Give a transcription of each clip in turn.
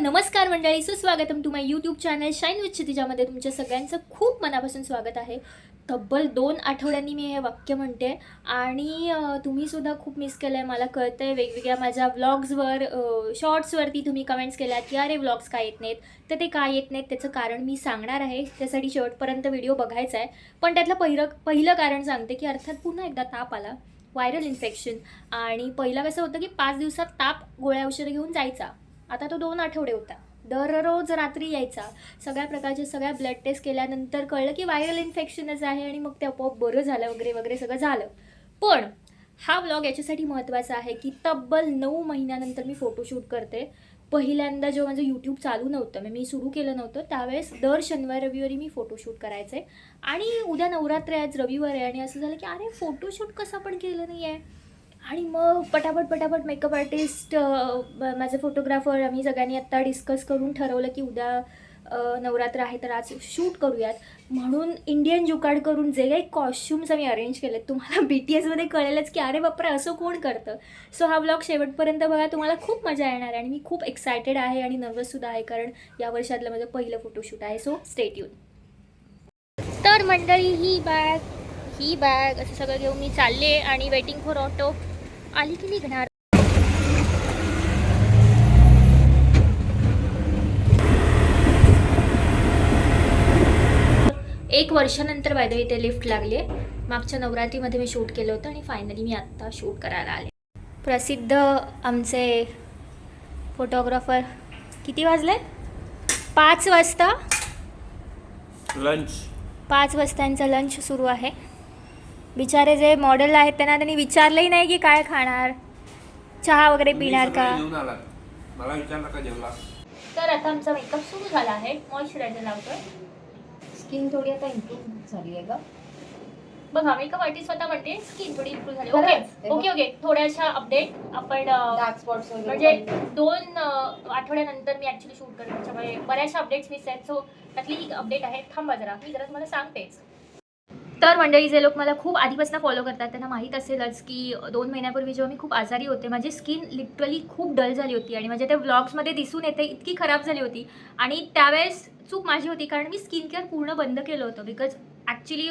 नमस्कार मंडळी सुस्वागतम तुम्हा यूट्यूब चॅनल शाईन विथ क्षितिजामध्ये तुमच्या सगळ्यांचं खूप मनापासून स्वागत आहे. तब्बल दोन आठवड्यांनी मी हे वाक्य म्हणते आणि तुम्हीसुद्धा खूप मिस केलं आहे मला कळतं आहे वेगवेगळ्या माझ्या व्लॉग्सवर शॉर्ट्सवरती तुम्ही कमेंट्स केल्यात की अरे व्लॉग्स काय येत नाहीत? तर ते काय येत नाहीत त्याचं कारण मी सांगणार आहे. त्यासाठी शेवटपर्यंत व्हिडिओ बघायचा आहे. पण त्यातलं पहिलं पहिलं कारण सांगते की अर्थात पुन्हा एकदा ताप आला व्हायरल इन्फेक्शन आणि पहिलं कसं होतं की पाच दिवसात ताप गोळ्या औषधं घेऊन जायचा. आता तो दोन आठवडे होता. दररोज रात्री यायचा. सगळ्या प्रकारच्या सगळ्या ब्लड टेस्ट केल्यानंतर कळलं की व्हायरल इन्फेक्शनच आहे आणि मग ते आपोआप बरं झालं वगैरे वगैरे सगळं झालं. पण हा ब्लॉग याच्यासाठी महत्त्वाचा आहे की तब्बल नऊ महिन्यानंतर मी फोटोशूट करते. पहिल्यांदा जेव्हा माझं यूट्यूब चालू नव्हतं म्हणजे मी सुरू केलं नव्हतं त्यावेळेस दर शनिवार रविवारी मी फोटोशूट करायचे. आणि उद्या नवरात्र आहे आज रविवार आहे आणि असं झालं की अरे फोटोशूट कसं पण केलं नाही आहे आणि मग पटापट पटापट मेकअप आर्टिस्ट माझे फोटोग्राफर आम्ही सगळ्यांनी आत्ता डिस्कस करून ठरवलं की उद्या नवरात्र आहे तर आज शूट करूयात. म्हणून इंडियन जुकाड करून जे काही कॉस्ट्युम्स आम्ही अरेंज केलेत तुम्हाला बी टी एसमध्ये कळेलच की अरे बापरे असं कोण करतं? सो हा ब्लॉग शेवटपर्यंत बघा तुम्हाला खूप मजा येणार आहे आणि मी खूप एक्सायटेड आहे आणि नर्वससुद्धा आहे कारण या वर्षातलं माझं पहिलं फोटोशूट आहे. सो स्टेट तर मंडळी ही बॅग ही बॅग असं सगळं घेऊन मी चालले आणि वेटिंग फॉर ऑटो आली की निघणार. एक वर्षानंतर बाय द वे इथे लिफ्ट लागली. आहे मागच्या नवरात्रीमध्ये मी शूट केलं होतं आणि फायनली मी आत्ता शूट करायला आले. प्रसिद्ध आमचे फोटोग्राफर किती वाजले? पाच वाजता. लंच पाच वाजतांचा लंच सुरू आहे. बिचारे जे मॉडेल आहेत त्यांना त्यांनी विचारलंही नाही की काय खाणार. चहा वगैरे पिणार का? मला विचारलं का जेवला. तर आता आमचा मेकअप सुरू झाला आहे. मॉइश्चरायझर लावतोय. स्किन थोडी आता इम्प्रूव्ह झाली आहे का बघा मेकअप आर्टिस्ट स्वतः म्हणते स्किन थोडी इम्प्रूव्ह झाली? ओके ओके ओके थोड्याशा अपडेट आपण डार्क स्पॉट्स म्हणजे दोन आठवड्यानंतर मी ऍक्च्युली शूट करते त्याच्यामुळे बऱ्याचशा अपडेट्स मिस आहेत सो त्यातली एक अपडेट आहे. थांबा जरा. मी जरा तुम्हाला सांगतेच. तर मंडळी जे लोक मला खूप आधीपासून फॉलो करतात त्यांना माहीत असेलच की दोन महिन्यापूर्वी जेव्हा मी खूप आजारी होते माझी स्किन लिटरली खूप डल झाली होती आणि माझ्या त्या व्लॉग्समध्ये दिसून येते इतकी खराब झाली होती. आणि त्यावेळेस चूक माझी होती कारण मी स्किन केअर पूर्ण बंद केलं होतं बिकॉज ॲक्च्युली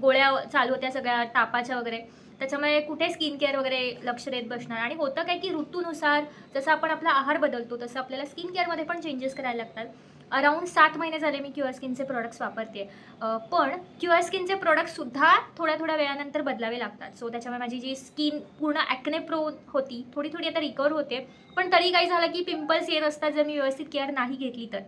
गोळ्या चालू होत्या सगळ्या तापाच्या वगैरे. त्याच्यामुळे कुठे स्किन केअर वगैरे लक्ष देत बसणार. आणि होतं काय की ऋतूनुसार जसं आपण आपला आहार बदलतो तसं आपल्याला स्किन केअरमध्ये पण चेंजेस करायला लागतात. अराऊंड सात महिने झाले मी क्युआर स्किनचे प्रोडक्ट्स वापरते पण क्युआर स्किनचे प्रोडक्टसुद्धा थोड्या थोड्या वेळानंतर बदलावे लागतात. सो त्याच्यामुळे माझी जी स्किन पूर्ण ॲक्ने प्रो होती थोडी थोडी आता रिकवर होते. पण तरी काही झालं की पिंपल्स येत असतात जर मी व्यवस्थित केअर नाही घेतली तर.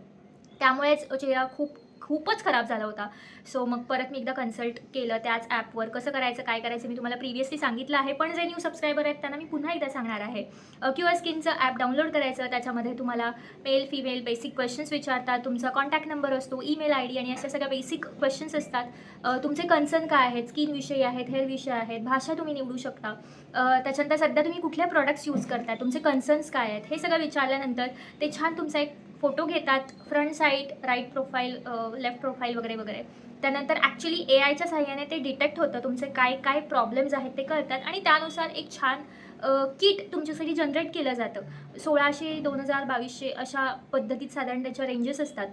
त्यामुळेच चेहरा खूप खूपच खराब झाला होता. सो मग परत मी एकदा कन्सल्ट केलं त्याच ॲपवर कसं करायचं काय करायचं मी तुम्हाला प्रिव्हियसली सांगितलं आहे पण जे न्यू सबस्क्रायबर आहेत त्यांना मी पुन्हा एकदा सांगणार आहे. क्यू स्किनचं ॲप डाउनलोड करायचं त्याच्यामध्ये तुम्हाला मेल फिमेल बेसिक क्वेश्चन्स विचारतात तुमचा कॉन्टॅक्ट नंबर असतो ईमेल आय डी आणि अशा सगळ्या बेसिक क्वेश्चन्स असतात. तुमचे कन्सर्न काय आहेत स्किनविषयी आहेत हेअरविषयी आहेत भाषा तुम्ही निवडू शकता. त्याच्यानंतर सध्या तुम्ही कुठल्या प्रॉडक्ट्स यूज करताय तुमचे कन्सर्न्स काय आहेत हे सगळं विचारल्यानंतर ते छान तुमचा एक फोटो घेतात front side right profile left profile वगैरे वगैरे. त्यानंतर ॲक्च्युली ए आयच्या साह्याने ते डिटेक्ट होतं तुमचे काय काय प्रॉब्लेम्स आहेत ते कळतात आणि त्यानुसार एक छान किट तुमच्यासाठी जनरेट केलं जातं. सोळाशे दोन हजार बावीसशे अशा पद्धतीत साधारण त्याच्या रेंजेस असतात.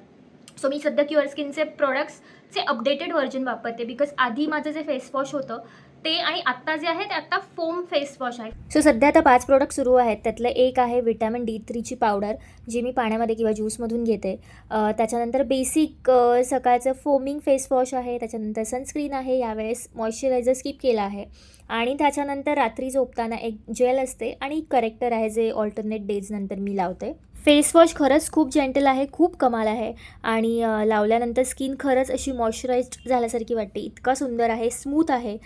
सो मी सध्या क्युअर स्किनचे प्रोडक्ट्सचे अपडेटेड व्हर्जन वापरते बिकॉज आधी माझं जे फेस वॉश होतं ते आणि आत्ता जे आहे ते आत्ता फोम फेस वॉश आहे. सो सध्या आता पाच प्रोडक्ट सुरू आहेत. त्यातलं एक आहे विटॅमिन डी थ्रीची पावडर जी मी पाण्यामध्ये किंवा ज्यूसमधून घेते. त्याच्यानंतर बेसिक सकाळचं फोमिंग फेस वॉश आहे. त्याच्यानंतर सनस्क्रीन आहे. यावेळेस मॉइश्चरायझर स्किप केला आहे. आणि त्याच्यानंतर रात्री झोपताना एक जेल असते आणि करेक्टर आहे जे ऑल्टरनेट डेज नंतर मी लावते. फेस वॉश खरंच खूप जेंटल आहे खूप कमाल आहे. आणि लावल्यानंतर स्किन खरंच अशी मॉइश्चराइज्ड झाल्यासारखी वाटते. इतका सुंदर आहे स्मूथ आहे.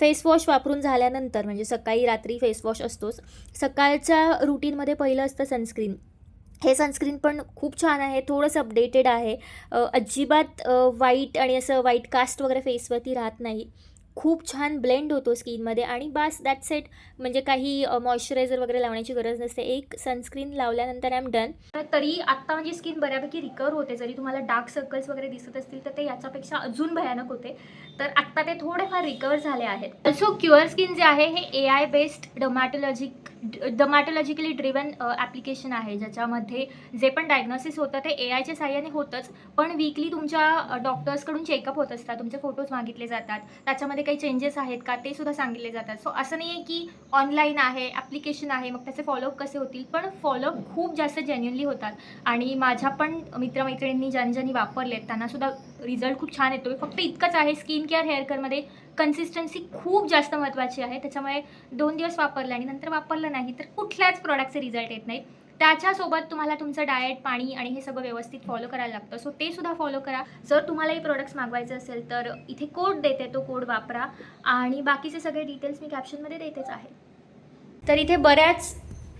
फेस वॉश वापरून झाल्यानंतर म्हणजे सकाळी रात्री फेस वॉश असतोच. सकाळच्या रुटीनमध्ये पहिलं असतं सनस्क्रीन हे सनस्क्रीन पण खूप छान आहे थोडंसं अपडेटेड आहे. अजिबात वाईट आणि असं वाईट कास्ट वगैरे फेसवरती राहत नाही. खूप छान ब्लेंड होतो स्किनमध्ये आणि बास दॅट सेट म्हणजे काही मॉइश्चरायझर वगैरे लावण्याची गरज नसते. एक सनस्क्रीन लावल्यानंतर आय एम डन तरी आत्ता माझी स्किन बऱ्यापैकी रिकवर होते. जरी तुम्हाला डार्क सर्कल्स वगैरे दिसत असतील तर ते याच्यापेक्षा अजून भयानक होते. तर आत्ता ते थोडेफार रिकवर झाले आहेत. सो क्युअर स्किन जे आहे हे A I based dermatologic dermatologically driven application आहे. ज्याच्यामध्ये जे पण डायग्नोसिस होतं ते ए आयच्या साह्याने होतंच. पण वीकली तुमच्या डॉक्टर्सकडून चेकअप होत असतात. तुमचे फोटोज मागितले जातात. त्याच्यामध्ये काही चेंजेस आहेत का ते सुद्धा सांगितले जातात. सो असं नाही आहे की ऑनलाईन आहे ॲप्लिकेशन आहे मग त्याचे फॉलोअप कसे होतील? पण फॉलोअप खूप जास्त जेन्युनली होतात. आणि माझ्या पण मित्रमैत्रिणींनी ज्यांनी ज्यांनी वापरलेत त्यांना सुद्धा रिझल्ट खूप छान येतो फक्त इतकंच आहे स्किन केअर हेअर केअरमध्ये कन्सिस्टन्सी खूप जास्त महत्त्वाची आहे. त्याच्यामुळे दोन दिवस वापरलं आणि नंतर वापरलं नाही तर कुठल्याच प्रॉडक्टचे रिझल्ट येत नाहीत. त्याच्यासोबत तुम्हाला तुमचं डाएट पाणी आणि हे सगळं व्यवस्थित फॉलो करायला लागतं. सो ते सुद्धा फॉलो करा. जर तुम्हाला हे प्रोडक्ट्स मागवायचे असेल तर इथे कोड देते तो कोड वापरा. आणि बाकीचे सगळे डिटेल्स मी कॅप्शनमध्ये देतेच आहे. तर इथे बऱ्याच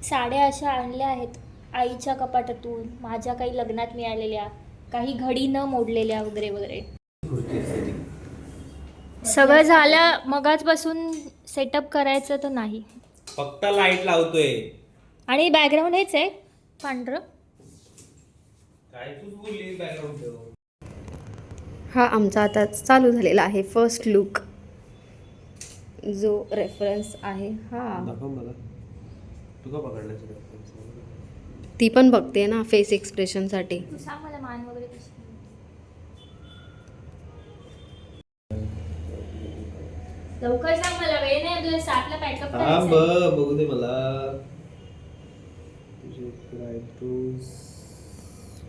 साड्या अशा आणल्या आहेत. आईच्या कपाटातून माझ्या काही लग्नात मिळालेल्या. काही घडी न मोडलेल्या वगैरे वगैरे. सगळं झालं मगाचपासून सेटअप करायचं तर नाही. फक्त लाइट लावतोय. आणि बॅकग्राऊंड हेच आहे पांढरं. काय तूच बोलली बॅकग्राऊंड ठेव हा आमचा आता चालू झालेला आहे फर्स्ट लुक जो रेफरन्स आहे हा. दाखव मला. तू का पकडण्याचं ती पण बघते ना फेस एक्सप्रेशनसाठी तू सांग मला मान वगैरे कशी लवकर सांग मला वेळ नाही तुला सातला पॅकअप हा ब करायचं बघू दे मला. तुझे eyebrows.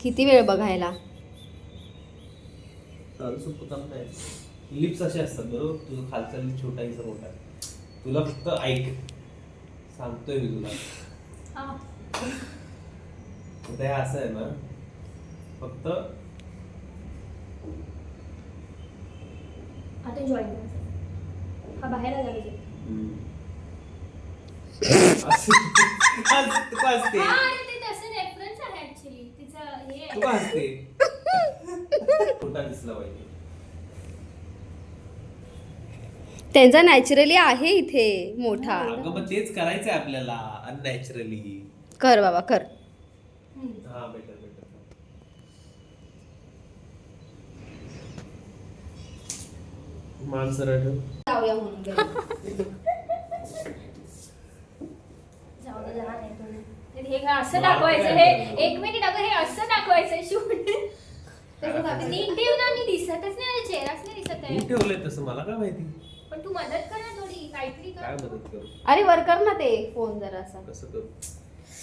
किती वेळ बघायला? चालू सुकू काम नाही लिप्स असे असतात बरोबर? तुझं खालचा लिप छोटा मोठा तुला फक्त ऐक. सांगतोय मी तुला. हा. आता हे असं आहे ना फक्त आता जॉईन हा बाहेर आला पाहिजे. असं- असं- तू का हसते. हा, अरे ते तसं रेफरन्स आहे ऍक्च्युली तिचं हे तू का हसते. छोटा दिसला पाहिजे? त्यांचा नॅचरली आहे इथे मोठा. अगं मग तेच करायचंय आपल्याला अननॅचरली कर बाबा कर. हा बेटर बेटर माणसं जाऊ दे, लहान आहे थोडं. तर हे काय असं दाखवायचं? हे एक मिनिट अगं हे असं दाखवायचं शूट. नीट ठेव ना मी दिसतच नाही माझ्या चेहराच नाही दिसत आहे. तू ठेवलंय तसं मला काय माहिती? पण तू मदत कर ना थोडी काहीतरी काय कर मदत करू? अरे वर कर ना ते फोन जरासा. कसं करू?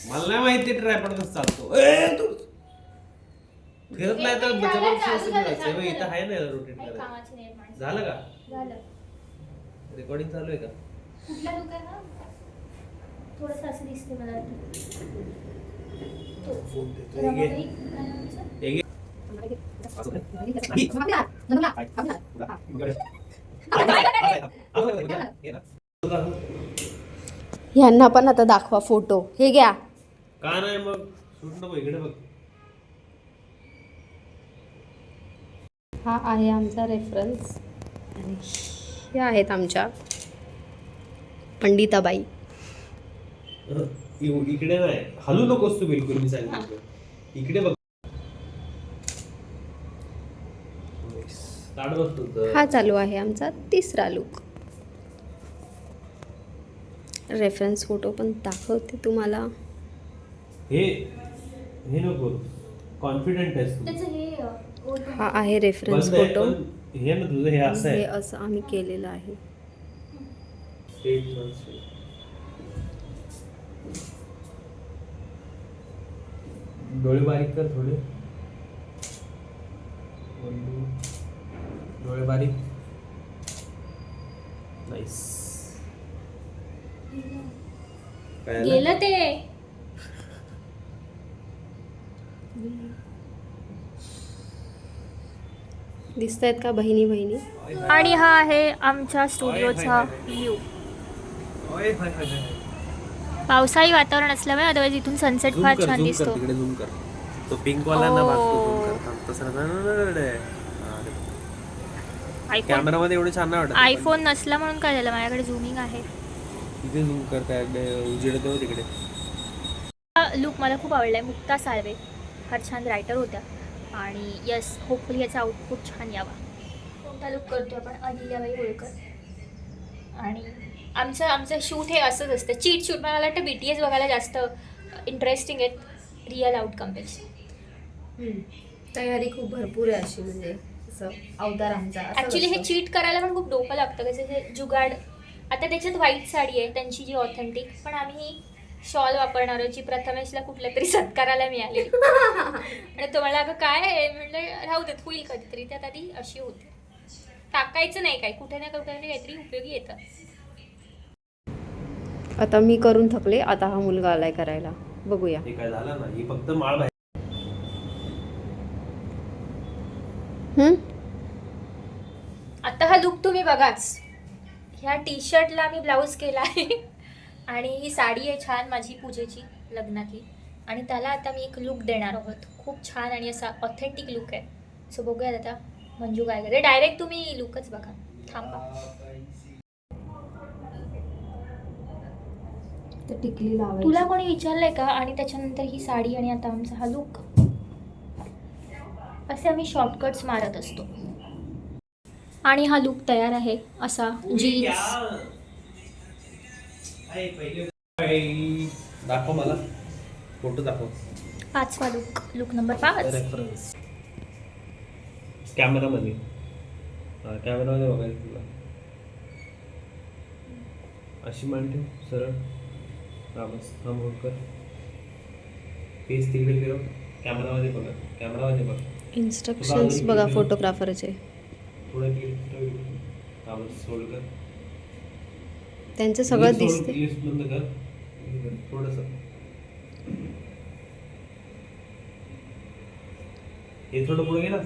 मला नाही माहिती ट्रायपॉड कसं चालतो ए, तू फिरत नाही तर जबरदस्ती असं फिरायचं बघ, इथं. आहे ना रोटेट काही करायला कामाची नाही माणसं. झालं का झालं रेकॉर्डिंग चालू आहे का कुठला लुक आहे हा थोडंसं असं दिसते मला तो. फोन देतोय, घे. रमाबाई, काय नाव तिचं? हे घे. असं नाही. घे ना. ह्यांना पण आता दाखवा फोटो हे घ्या का नाही मग? शूट नको इकडे बघ. हा आहे आमचा रेफरन्स आणि हे आहेत आमच्या पंडिताबाई. हं, इव- इकडे नाही. हलू नकोस तू बिलकुल मी सांगितलं. इकडे बघ. तर. हा चालू आहे आमचा तिसरा लुक रेफरन्स फोटो पण दाखवते तुम्हाला. हे हे नको. कॉन्फिडंट आहेस तू. त्याचं हे अ, हा आहे रेफरन्स बंद आहे, फोटो पण हे ना तुझं हे असं हे आहे असं आम्ही केलेलं आहे. straight. डोळे बारीक कर थोडे. One, two. डोळे बारीक. नाईस? गेलं ते. दिसत आहेत का बहिणी बहिणी? आणि हा आहे आमच्या स्टुडिओचा व्ह्यू ओय, हाय, हाय, हाय. पावसाळी वातावरण असल्यामुळे अदरवाईज इथून सनसेट फार छान दिसतो. तिकडे zoom कर. तो पिंक वाला ना. आयफोन कॅमेरामध्ये एवढं छान नाही वाटत आयफोन नसला म्हणून काय झालं? माझ्याकडे झुमिंग आहे. तिथे झूम करताय तिकडे. हा लुक मला खूप आवडला आहे मुक्ता साळवे. फार छान रायटर होत्या. आणि यस होपफुली याचा आउटपुट छान यावा. कोणता लुक करतो आपण? अहिल्याबाई होळकर. आणि आमचं आमचं शूट हे असंच असतं. चीट शूट मला वाटतं बी टी एस बघायला जास्त इंटरेस्टिंग आहेत रिअल आउटकमपेक्षा. तयारी खूप भरपूर आहे अशी म्हणजे असं अवतार आमचा ॲक्च्युली हे. चीट करायला पण खूप डोकं लागतं. कसं हे जुगाड आता त्याच्यात व्हाईट साडी आहे त्यांची जी ऑथेंटिक पण आम्ही शॉल वापरणार जी प्रथमेशला कुठल्या तरी सत्काराला मिळाली. आणि तो मला अगं काय आहे? म्हणलं राहू देत होईल कधीतरी त्यात आधी अशी होती. टाकायचं नाही काय कुठे ना कुठे तरी काहीतरी उपयोगी येतं. आता मी करून थकले आता हा मुलगा आलाय करायला. बघूया. हे काय झालं ना ही फक्त माळ? आता हा लुक तुम्ही बघाच. ह्या टी शर्टला मी ब्लाऊज केला आहे. आणि ही साडी आहे छान माझी पूजेची लग्नातली. आणि त्याला आता मी एक लुक देणार आहोत. खूप छान आणि असा ऑथेंटिक लुक आहे. सो बघूयात आता मंजू काय करते डायरेक्ट तुम्ही लुकच बघा. थांबा. तर टिकली. तुला कोणी विचारलंय का? आणि त्याच्यानंतर ही साडी आणि आता आमचा हा लुक असे आम्ही शॉर्टकट्स मारत असतो. आणि हा लुक तयार आहे असा जीन्स दाखव मला. फोटो दाखव. पाचवा लुक लुक नंबर पाच. रेफरन्स कॅमेरामध्ये हा कॅमेरामध्ये बघायचं तुला. अशी मान ठेव सरळ. हा बस. हा मूव कर. फेस तिकडे फिरव. कॅमेरामध्ये बघा. कॅमेरामध्ये बघ. इन्स्ट्रक्शन्स बघा फोटोग्राफरचे थोडं इकडे. हा बस. होल्ड कर. त्यांचं सगळं दिसते हे थोडं पुढे गेला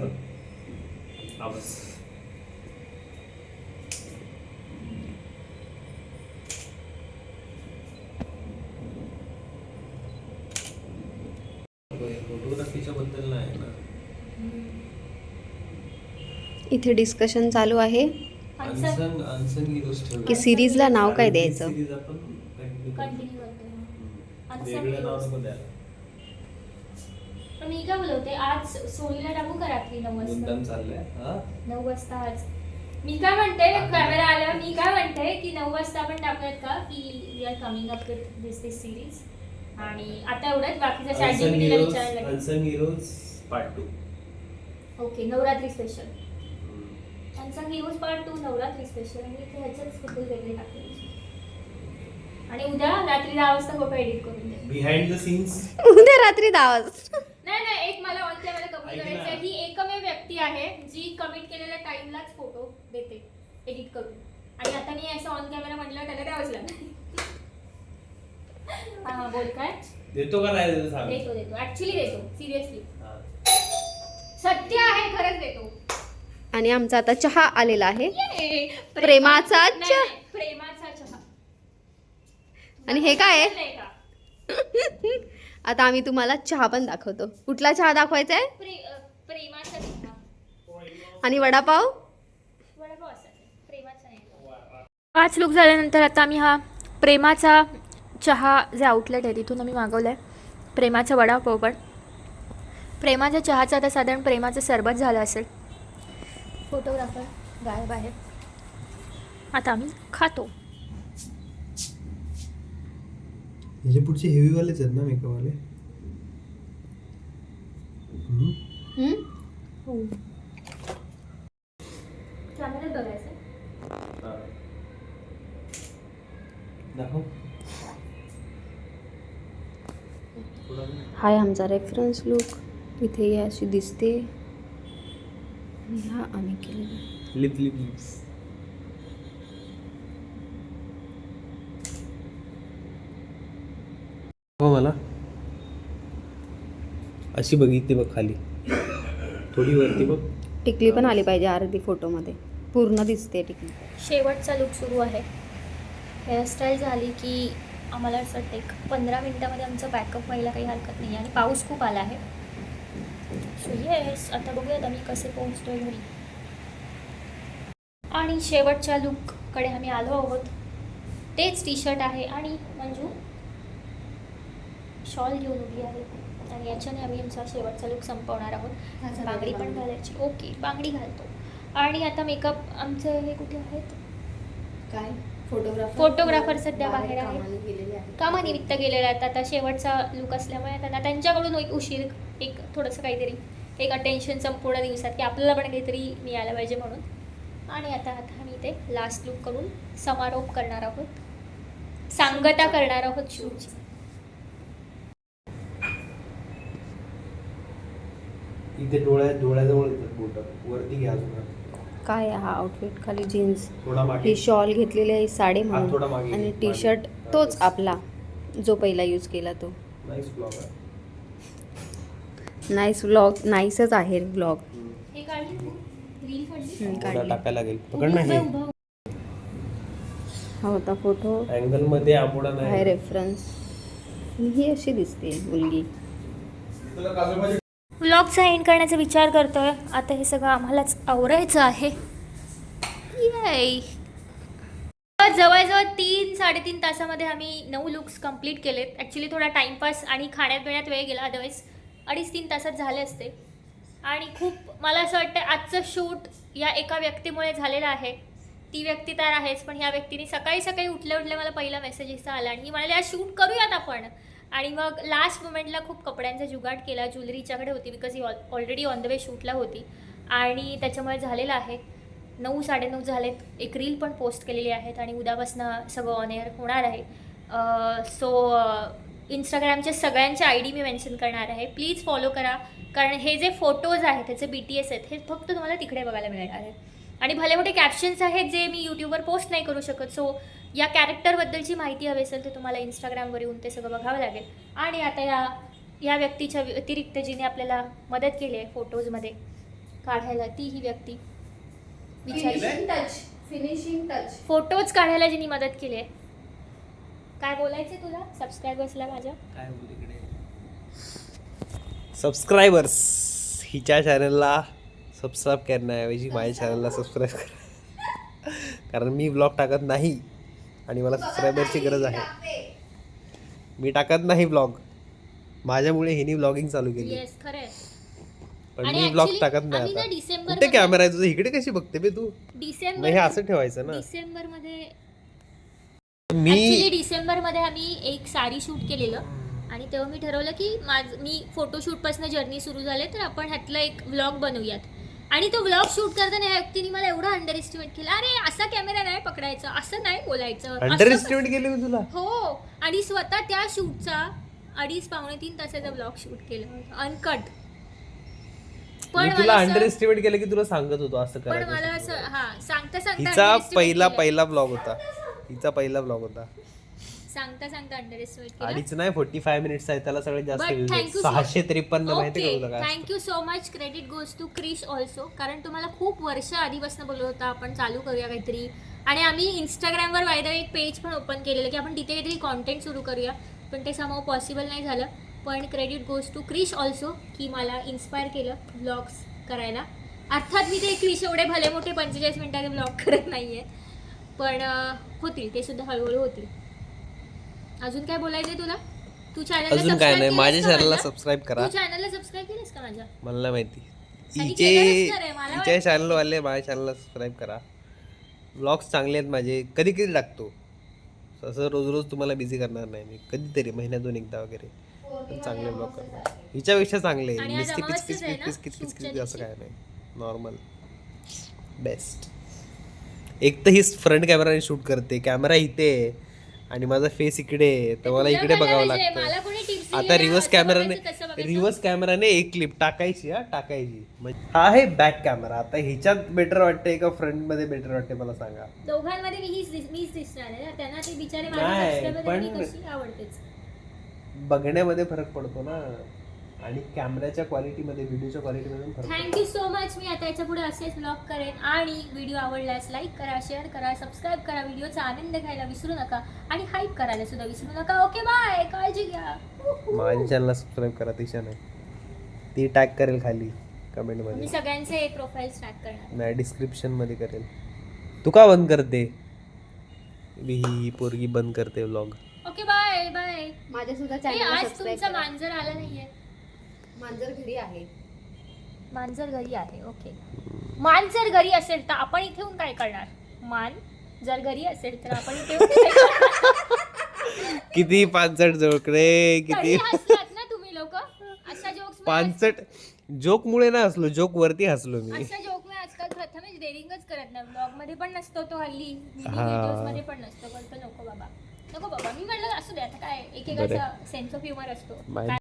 इथे डिस्कशन चालू आहे. हिरोज ठेवले. की सिरीजला नाव काय ही द्यायचं? आपण. कंटिन्यू करतो. हम्म. Unsung वेगळं नाव heroes. नको द्यायला. पण मी काय बोलवते आज सोनीला टाकू का रात्री नऊ वाजता? मुद्दाम चाललंय. हा? नऊ वाजता आज. मी काय म्हणते कॅमेरा आल्यावर मी काय म्हणते की नऊ वाजता आपण टाकूयात का की we are coming up with this this series आणि आता एवढंच बाकीचं चॅट हिरोज विचारायला heroes part two okay Navratri special unsung heroes part two Navratri special आणि इथे ह्याच्याच बद्दल वेगळे टाकले आणि उद्या रात्री दहा वाजता फोटो एडिट करून दे बिहाइंड द सीन्स उद्या रात्री दहा वाजता नाही नाही एक मला ऑन कॅमेरा ना. करायचं आहे ही एकमेव व्यक्ती आहे जी कमिट केलेल्या टाइमलाच फोटो देते एडिट करून. आणि आता मी असं ऑन कॅमेरा म्हटलं त्याला द्यावंच लागणार हा बोल काय? देतो का नाही देतो सांग. देतो देतो. ऍक्च्युली देतो. सिरियसली. सत्य आहे खरंच देतो. आणि आमचा आता चहा आलेला आहे! प्रेमाचा चहा. प्रेमाचा चहा. आणि हे काय आहे? आता आम्ही तुम्हाला चहा पण दाखवतो. कुठला चहा दाखवायचा आहे आणि वडापाव? पाच लोक झाल्यानंतर आता आम्ही हा प्रेमाचा चहा जे आउटलेट आहे तिथून आम्ही मागवलं आहे प्रेमाचा वडापाव पण. प्रेमाच्या चहाचं आता साधारण प्रेमाचं सरबत झालं असेल. फोटोग्राफर गायब आहे आता आम्ही खातो. याच्या पुढचे हेवी वालेच आहेत ना मेकअप वाले? हम्म? कॅमेऱ्यात बघायचं. दाखव. हा आहे आमचा रेफरन्स लुक इथे अशी दिसते. आणि हा आम्ही केलेला. लिप लिप लिप्स हो मला. अशी बघितली बघ खाली. थोडी वरती बघ. टिकली पण आली पाहिजे अर्धी फोटोमध्ये. पूर्ण दिसते टिकली. शेवटचा लुक सुरू आहे. हेअरस्टाईल झाली की आम्हाला असं वाटतं एक पंधरा मिनटामध्ये आमचं बॅकअप व्हायला काही हरकत नाही. आणि पाऊस खूप आला आहे. सो येस आता बघूयात आम्ही कसे पोहोचतोय घरी. आणि शेवटच्या लुककडे आम्ही आलो आहोत. तेच टी शर्ट आहे आणि मंजू शॉल घेऊन उभी आहे. आणि याच्याने आम्ही आमचा शेवटचा लुक संपवणार आहोत. बांगडी पण घालायची. ओके बांगडी घालतो. आणि आता मेकअप आमचे हे कुठे आहेत? काय? फोटोग्राफर फोटोग्राफर सध्या बाहेर आहे. कामानिमित्त गेलेले आहेत आता शेवटचा लुक असल्यामुळे त्यांना त्यांच्याकडून एक उशीर एक थोडंसं काहीतरी एक अटेन्शन संपूर्ण दिवसात की आपल्याला पण काहीतरी मिळालं पाहिजे म्हणून. आणि आता आता आम्ही ते लास्ट लुक करून समारोप करणार आहोत. सांगता करणार आहोत शूटची इथे डोळ्या डोळ्याजवळ येतात बोट. वरती घ्या अजून काय हा आउटफिट खाली जीन्स थोडा मागे. ही शॉल घेतलेली आहे साडी हा, थोडा म्हणून आणि घे. T shirt. तोच आपला. जो पहिला यूज केला तो. नाईस व्लॉग नाईसच आहे व्लॉग हे काढली रील काढली? थोडा काढली. टाकायला लागेल. पकड हे. उभं. हा होता फोटो अँगलमध्ये आंबोडा आहे नाही रेफरन्स ही अशी दिसते मुलगी. व्लॉगचा एंड करण्याचा विचार करतोय. आता हे सगळं आम्हालाच आवरायचं आहे. Yay. तर जवळजवळ तीन साडेतीन तासामध्ये आम्ही नऊ लुक्स कंप्लीट केलेत. ॲक्च्युली थोडा टाईमपास आणि खाण्यात पिण्यात वेळ गेला अदरवाईज अडीच तीन तासात झाले असते. आणि खूप मला असं वाटतं आजचं शूट या एका व्यक्तीमुळे झालेलं आहे. ती व्यक्ती तर आहेच पण ह्या व्यक्तीने सकाळी सकाळी उठल्या उठल्या मला पहिला मेसेज आला आणि ही म्हणाली आज शूट करूयात आपण. आणि मग लास्ट मोमेंटला खूप कपड्यांचा जुगाड केला ज्वेलरीच्याकडे होती बिकॉज ही ऑलरेडी ऑन द वे शूटला होती. आणि त्याच्यामुळे झालेलं आहे. नऊ साडेनऊ झालेत. एक रील पण पोस्ट केलेली आहेत आणि उद्यापासनं सगळं ऑन एअर होणार आहे. सो इंस्टाग्रामच्या सगळ्यांच्या आय डी मी मेन्शन करणार आहे. प्लीज फॉलो करा. कारण हे जे फोटोज आहेत त्याचे बी टी एस आहेत हे फक्त तुम्हाला तिकडे बघायला मिळणार आहे. आणि भले मोठे कॅप्शन्स आहेत जे मी यूट्यूबवर पोस्ट नाही करू शकत सो या कॅरेक्टरबद्दलची माहिती हवी असेल तर तुम्हाला इंस्टाग्रामवर येऊन ते सगळं बघावं लागेल. आणि आता या या व्यक्तीच्या व्यतिरिक्त जिने आपल्याला मदत केली आहे फोटोजमध्ये काढायला ती ही व्यक्ती. टच फिनिशिंग टच फोटोज काढायला जिने मदत केली आहे. काय बोलायचं तुला? सबस्क्रायबर्सला माझ्या? काय बोलू इकडे? सबस्क्रायबर्स हिच्या चॅनलला सबस्क्राईब करण्याऐवजी माझ्या चॅनलला सबस्क्राईब करा. कारण मी ब्लॉग टाकत नाही आणि मला सबस्क्रायबरची गरज आहे. मी टाकत नाही ब्लॉग माझ्यामुळे हिने ब्लॉगिंग चालू केली. येस खरं आहे. पण आणि मी ब्लॉग टाकत नाही ना आता. डिसेंबर कुठे कॅमेरा आहे तुझा? इकडे कशी बघते बे तू? मग डिसेंबर हे असं ठेवायचं ना. डिसेंबरमध्ये मी डिसेंबरमध्ये आम्ही एक साडी शूट केलेलं. आणि तेव्हा मी ठरवलं की माझ मी फोटोशूटपासून जर्नी सुरू झाले तर आपण ह्यातलं एक व्लॉग बनवूयात. आणि तो व्लॉग शूट करताना या व्यक्तीने मला एवढं अंडर एस्टिमेट केलं. अरे असा कॅमेरा नाही पकडायचा असं नाही बोलायचं अंडर एस्टिमेट केली मी तुला? हो. आणि स्वतः त्या शूटचा अडीच पावणे तीन तासाचा ब्लॉग शूट केला. अनकट मी तुला अंडर एस्टिमेट केलं की तुला सांगत होतो असं पण मला करायचं असं हा सांगता सांगता हिचा underestimate पहिला केलं. पहिला ब्लॉग होता. हिचा पहिला ब्लॉग होता. सांगता सांगता अंडर एस्टिमेट केला. अडीच नाही फोर्टी फाय मिनिट्स आहे त्याला सगळ्यात जास्त views आहेत. सहाशे त्रेपन्न माहिती का ओके तुला काय thank you so much credit goes to Krish also कारण तुम्हाला खूप वर्ष आधीपासून बोलत होता आपण चालू करूया काहीतरी. आणि आम्ही इंस्टाग्रामवर वायदा एक पेज पण ओपन केलेलं की आपण तिथे काहीतरी कॉन्टेंट सुरू करूया. पण ते समाव पॉसिबल नाही झालं. पण credit goes to Krish also की मला इन्स्पायर केलं ब्लॉग्स करायला. अर्थात मी ते क्रिश एवढे भले मोठे पंचेचाळीस मिनिटाचे ब्लॉग करत नाही आहे पण होतील ते सुद्धा हळूहळू होतील. अजून काय बोलायचं तुला? तू अजून काय नाही माझ्या चॅनलला? सबस्क्राईब करा. तू चॅनलला सबस्क्राईब केलंस का माझ्या? मला माहिती. हिचे वाटतं. चॅनलवाले माझ्या चॅनलला सबस्क्राईब करा. ब्लॉग्स चांगले आहेत माझे. कधी कधी टाकतो असं रोज रोज तुम्हाला बिझी करणार नाही मी. कधीतरी महिन्यातून एकदा वगैरे. पण चांगले ब्लॉग करणार हिच्यापेक्षा चांगले. आणि आज नुसती पिच पिच अमावस्याच आहे पिच ना, पिच असं. काय नाही. नॉर्मल बेस्ट एक तर ही फ्रंट कॅमेराने शूट करते. कॅमेरा इथे आहे. आणि माझा फेस इकडे आहे, तर मला तुला इकडे बघावं मला लागतं. कोणी tips आता रिव्हर्स असं कॅमेराने बघायचं, तसं बघायचं. रिव्हर्स कॅमेराने एक क्लिप टाकायची हा टाकायची. म्हणजे हा आहे बॅक कॅमेरा आता ह्याच्यात बेटर वाटते का फ्रंटमध्ये बेटर वाटते मला सांगा. दोघांमध्ये मी हीच दिस- मीच दिसणार आहे ना? त्यांना ते बिचारे नाही, पण- कशी आवडतेच. बघण्यामध्ये फरक पडतो ना. आणि कॅमेऱ्याच्या क्वालिटीमध्ये व्हिडिओच्या क्वालिटीमध्ये पण फरक थँक्यू सो मच मी आता याच्यापुढे असेच ब्लॉग करेन. आणि व्हिडिओ आवडल्यास लाईक करा शेअर करा सबस्क्राईब करा. व्हिडिओचा आनंद घ्यायला विसरू नका. आणि हाईप करायला सुद्धा विसरू नका. ओके बाय काळजी घ्या. पडतो माझ्या चॅनलला सबस्क्राईब करा तिच्या नाही. ती टॅग करेल खाली कमेंट मी सगळ्यांचे प्रोफाईल स्टार्ट करणार. नाही डिस्क्रिप्शनमध्ये करेल. तू का बंद करते? ही ही पोरगी बंद करते व्लॉग ओके बाय बाय माझ्या सुद्धा ए, चॅनलला आज तुमचा मांजर आला नाहीये. मांजर घरी आहे. मांजर घरी आहे ओके. मांजर घरी असेल तर आपण इथे येऊन काय करणार? मान जर घरी असेल तर आपण इथे किती पानसट जोक रे कधी किती हसलात ना तुम्ही लोक? अशा जोक्स पानसट जोक मुळे ना हसलो जोक वरती हसलो मी. अशा जोक मी आजकाल प्रथमेश डेअरिंगच करत नाही. ब्लॉगमध्ये पण नसतो तो हल्ली हा. व्हिडिओजमध्ये पण नसतो बोलतो नको बाबा. नको बाबा मी म्हणलं असू दे आता काय एकेकाचा सेन्स ऑफ ह्युमर असतो बाय. काय